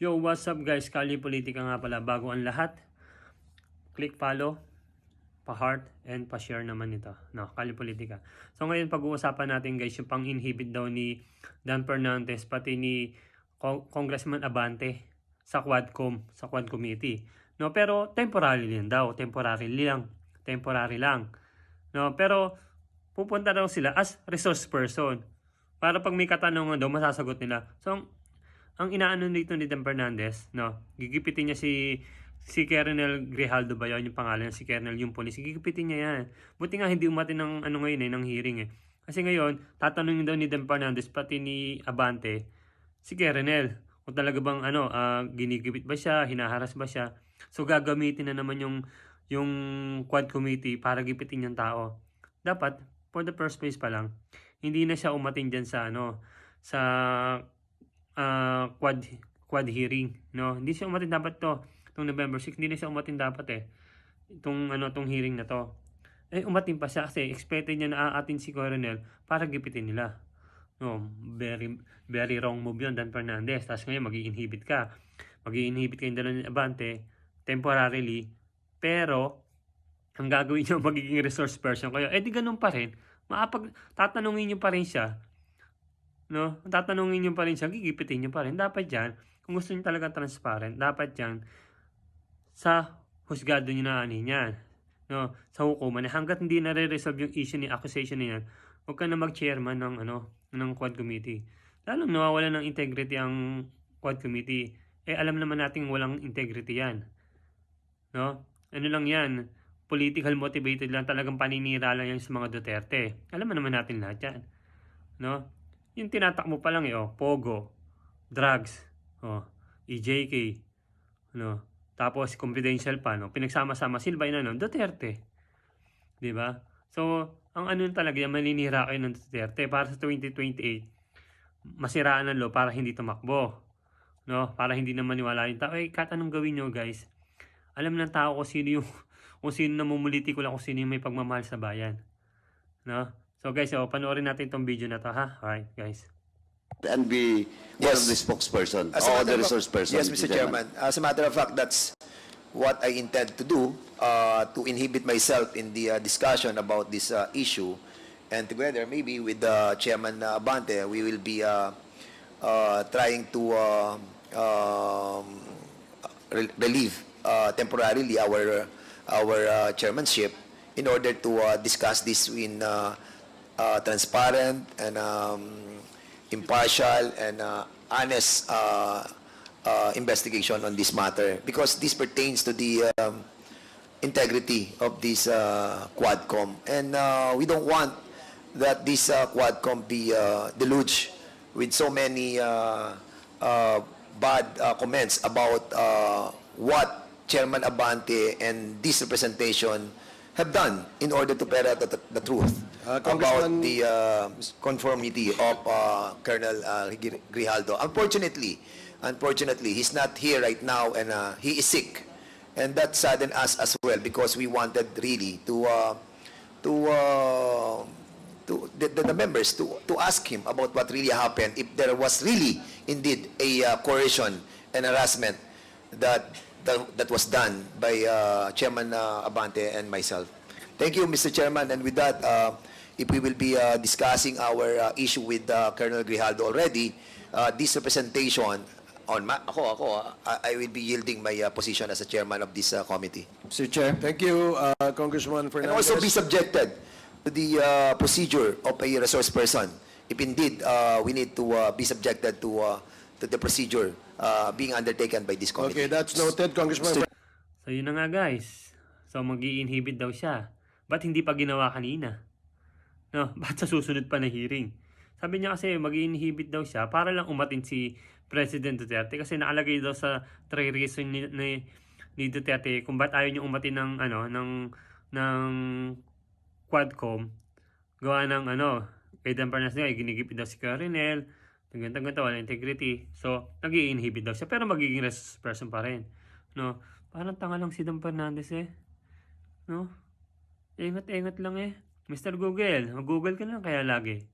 Yo, what's up guys? Kali Politika nga pala. Bago ang lahat, click follow, pa-heart, and pa-share naman ito. No, Kali Politika. So ngayon pag-uusapan natin guys yung pang-inhibit daw ni Dan Fernandez pati ni Cong- Congressman Abante sa Quadcom, sa Quad Committee. No, pero temporary lang daw, temporary lang, temporary lang. No, pero pupunta daw sila as resource person. Para pag may katanungan daw, masasagot nila. So, ang, inaano nito ni Dan Fernandez, no, gigipitin niya si si Colonel Grijaldo ba yun yung pangalan si Colonel yung police, gigipitin niya yan. Buti nga hindi umatin ng ano ngayon eh, ng hearing eh. Kasi ngayon, tatanungin daw ni Dan Fernandez, pati ni Abante, si Colonel, kung talaga bang ano, ah, ginigipit ba siya, hinaharas ba siya. So gagamitin na naman yung yung quad committee para gipitin yung tao. Dapat, for the first place pa lang, hindi na siya umatin dyan sa ano, sa ah, quad quad hearing, no? Hindi siya umatin dapat to. Itong November 6, hindi na siya umatin dapat eh. Itong ano, tong hearing na to. Eh, umatin pa siya kasi expected niya na aatin si Coronel para gipitin nila. No, very very wrong move yun, Dan Fernandez. Tapos ngayon, mag inhibit ka. mag inhibit kayong dalawa ni Abante temporarily. Pero, ang gagawin niyo, magiging resource person kayo. Eh, di ganun pa rin. Maapag, tatanungin niyo pa rin siya. No? Tatanungin niyo pa rin siya, gigipitin niyo pa rin. Dapat dyan, kung gusto niyo talaga transparent, dapat dyan, sa husgado niyo na ano yan. No? Sa hukuman. Hanggat hindi na-resolve yung issue ni accusation niya, huwag ka na mag-chairman ng, ano, ng quad committee. Lalong nawawala ng integrity ang quad committee. Eh, alam naman natin walang integrity yan. No? Ano lang yan? Political motivated lang talagang paninira lang yan sa mga Duterte. Alam naman natin lahat yan. No? Yung tinatakbo pa lang eh, oh, Pogo, drugs, oh, EJK, no? Tapos confidential pa, no? Pinagsama-sama silba yun ano, Duterte. ba? So, ang ano talaga, yan, maninira kayo ng Duterte para sa 2028, masiraan ang law para hindi tumakbo. No? Para hindi na maniwala yung tao. Eh, kahit gawin nyo, guys, alam ng tao kung sino yung kung sino namumuliti ko lang kung sino yung may pagmamahal sa bayan. No? So guys, oh, panoorin natin tong video na to ha. Alright, guys. and be one Yes. of the spokesperson As a or matter the of- resource person. Yes, Mr. Chairman. As a matter of fact, that's what I intend to do, uh, to inhibit myself in the uh, discussion about this uh, issue. And together, maybe with uh, Chairman uh, Abante, we will be uh, uh, trying to uh, um, re- relieve uh, temporarily our our uh, chairmanship in order to uh, discuss this in uh, uh, transparent and um, impartial and uh, honest uh, uh, investigation on this matter because this pertains to the um, integrity of this uh, Quadcom. And uh, we don't want that this uh, Quadcom be uh, deluged with so many uh, uh, bad uh, comments about uh, what Chairman Abante and this representation have done in order to ferret the, the truth Uh, about the uh, conformity of uh, Colonel uh, Gri- Grijaldo. Unfortunately, unfortunately, he's not here right now and uh, he is sick. And that saddened us as well because we wanted really to uh, to uh, to the, the, the members to to ask him about what really happened if there was really indeed a uh, coercion and harassment that that, that was done by uh, Chairman uh, Abante and myself. Thank you, Mr. Chairman. And with that, uh, if we will be uh, discussing our uh, issue with uh, Colonel Grijaldo already, uh, this representation on ma- ako ako uh, I I will be yielding my uh, position as a chairman of this uh, committee. Mr. Chair. Thank you, uh, Congressman And Fernandez. also be subjected to the uh, procedure of a resource person. If indeed uh, we need to uh, be subjected to uh, to the procedure uh, being undertaken by this committee. Okay, that's noted, Congressman. So yun na nga guys. So mag inhibit daw siya. Ba't hindi pa ginawa kanina? No, ba't sa susunod pa na hearing? Sabi niya kasi mag inhibit daw siya para lang umatin si President Duterte kasi nakalagay daw sa three reason ni, ni, ni Duterte kung ba't ayaw niya umatin ng ano ng ng Quadcom. Gawa ng ano kay Dan nga ginigipit daw si Coronel ganito ganito wala integrity. So nag inhibit daw siya pero magiging resource person pa rin. No parang tanga lang si Dan eh. No ingat-ingat lang eh Mr. Google mag-google ka lang kaya lagi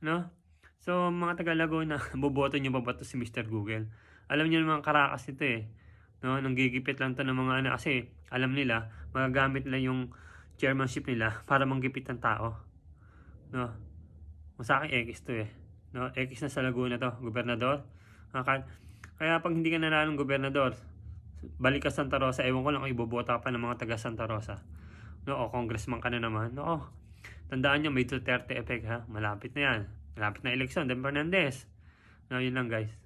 no so mga taga Laguna boboto niyo ba to si Mr. Google Alam niyo naman karakas ito eh. No, nanggigipit lang to ng mga ano kasi alam nila magagamit nila yung chairmanship nila para manggipit ng tao. No. Akin X to eh. No, X na sa Laguna to, gobernador. Kaya, kaya pag hindi ka nanalo ng gobernador, balik ka Santa Rosa, ewan ko lang kung ibobota pa ng mga taga Santa Rosa. No, o congressman ka na naman. No, tandaan nyo, may Duterte effect ha. Malapit na yan. Malapit na eleksyon. Dan Fernandez. No, yun lang guys.